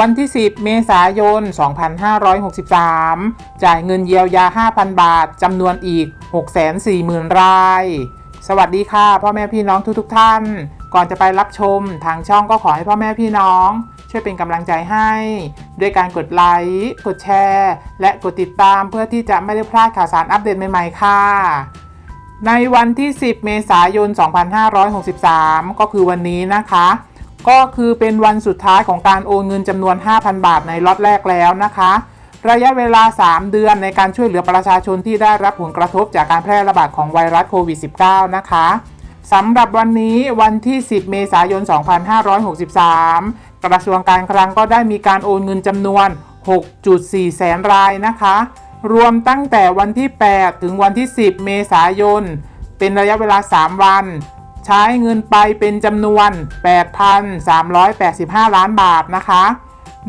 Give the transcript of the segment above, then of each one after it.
วันที่ 10 เมษายน 2563 จ่ายเงินเยียวยา 5,000 บาทจำนวนอีก 640,000 ราย สวัสดีค่ะ พ่อแม่พี่น้องทุกๆทท่าน ก่อนจะไปรับชมทางช่องก็ขอให้พ่อแม่พี่น้อง ช่วยเป็นกำลังใจให้ ด้วยการกดไลค์กดแชร์ และกดติดตามเพื่อที่จะไม่ได้พลาดข่าวสารอัปเดตใหม่ๆค่ะในวันที่ 10 เมษายน 2563 ก็คือวันนี้นะคะ ก็คือเป็นวันสุดท้ายของการโอนเงินจำนวน 5,000 บาทในล็อตแรกแล้วนะคะ ระยะเวลา 3 เดือนในการช่วยเหลือประชาชนที่ได้รับผลกระทบจากการแพร่ระบาดของไวรัสโควิด -19 นะคะสำหรับวันนี้วันที่ 10 เมษายน 2563 กระทรวงการคลังก็ได้มีการโอนเงินจำนวน 6.4 แสนรายนะคะ รวมตั้งแต่วันที่ 8 ถึงวันที่ 10 เมษายน เป็นระยะเวลา 3 วัน ใช้เงินไปเป็นจำนวน 8,385 ล้านบาทนะคะ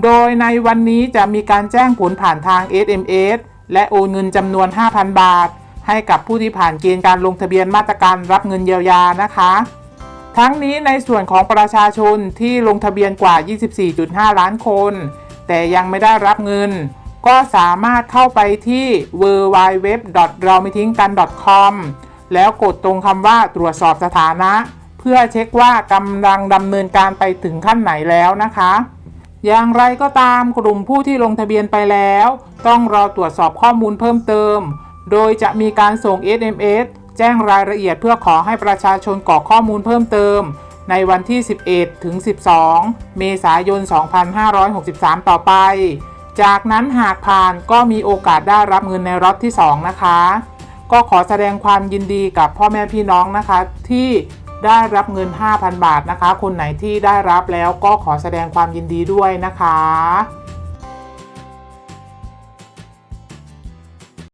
โดยในวันนี้จะมีการแจ้งผลผ่านทาง SMS และโอนเงินจำนวน 5,000 บาท ให้กับผู้ที่ผ่านเกณฑ์การลงทะเบียนมาตรการรับเงินเยียวยานะคะ ทั้งนี้ในส่วนของประชาชนที่ลงทะเบียนกว่า 24.5 ล้านคน แต่ยังไม่ได้รับเงิน ก็สามารถเข้าไปที่ w w w เราไม่ทิ้งกัน .com แล้วกดตรงคำว่าตรวจสอบสถานะ เพื่อเช็คว่ากำลังดำเนินการไปถึงขั้นไหนแล้วนะคะ อย่างไรก็ตามกลุ่มผู้ที่ลงทะเบียนไปแล้ว ต้องรอตรวจสอบข้อมูลเพิ่มเติม โดยจะมีการส่ง SMS แจ้งรายละเอียดเพื่อขอให้ประชาชนกรอกข้อมูลเพิ่มเติม ในวันที่ 11 ถึง 12 เมษายน 2563 ต่อไป จากนั้นหากผ่านก็มีโอกาสได้รับเงินในรอบที่ 2 นะคะ ก็ขอแสดงความยินดีกับพ่อแม่พี่น้องนะคะ ที่ได้รับเงิน 5,000 บาทนะคะ คนไหนที่ได้รับแล้วก็ขอแสดงความยินดีด้วยนะคะ